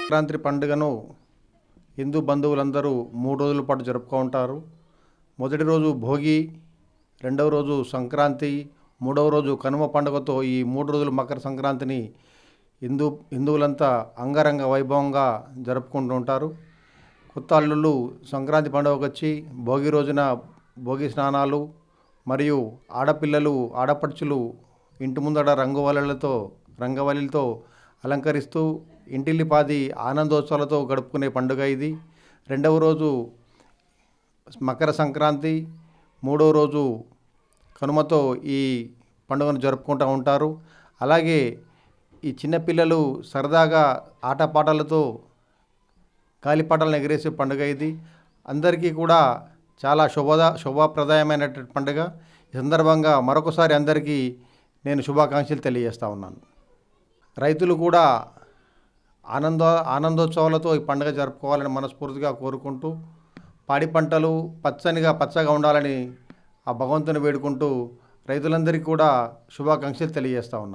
సంక్రాంతి పండుగను హిందూ బంధువులందరూ మూడు రోజుల పాటు జరుపుకుంటారు మొదటి రోజు భోగి రెండవ రోజు సంక్రాంతి మూడవ రోజు కనుమ పండుగతో ఈ మూడు రోజులు మకర సంక్రాంతిని హిందూ హిందువులంతా అంగరంగ వైభవంగా జరుపుకుంటూ ఉంటారు. కొత్త అల్లుళ్ళు సంక్రాంతి పండుగకు వచ్చి భోగి రోజున భోగి స్నానాలు మరియు ఆడపిల్లలు ఆడపడుచులు ఇంటి ముందట రంగువలలతో రంగవల్లితో అలంకరిస్తూ ఇంటిల్లిపాది ఆనందోత్సవాలతో గడుపుకునే పండుగ ఇది. రెండవ రోజు మకర సంక్రాంతి మూడవ రోజు కనుమతో ఈ పండుగను జరుపుకుంటూ ఉంటారు. అలాగే ఈ చిన్నపిల్లలు సరదాగా ఆటపాటలతో గాలిపాటలను ఎగరేసే పండుగ ఇది. అందరికీ కూడా చాలా శుభద శుభప్రదాయమైనటువంటి పండుగ. ఈ సందర్భంగా మరొకసారి అందరికీ నేను శుభాకాంక్షలు తెలియజేస్తా ఉన్నాను. రైతులు కూడా ఆనంద ఆనందోత్సవాలతో ఈ పండుగ జరుపుకోవాలని మనస్ఫూర్తిగా కోరుకుంటూ పాడి పంటలు పచ్చనిగా పచ్చగా ఉండాలని ఆ భగవంతుని వేడుకుంటూ రైతులందరికీ కూడా శుభాకాంక్షలు తెలియజేస్తా ఉన్నాను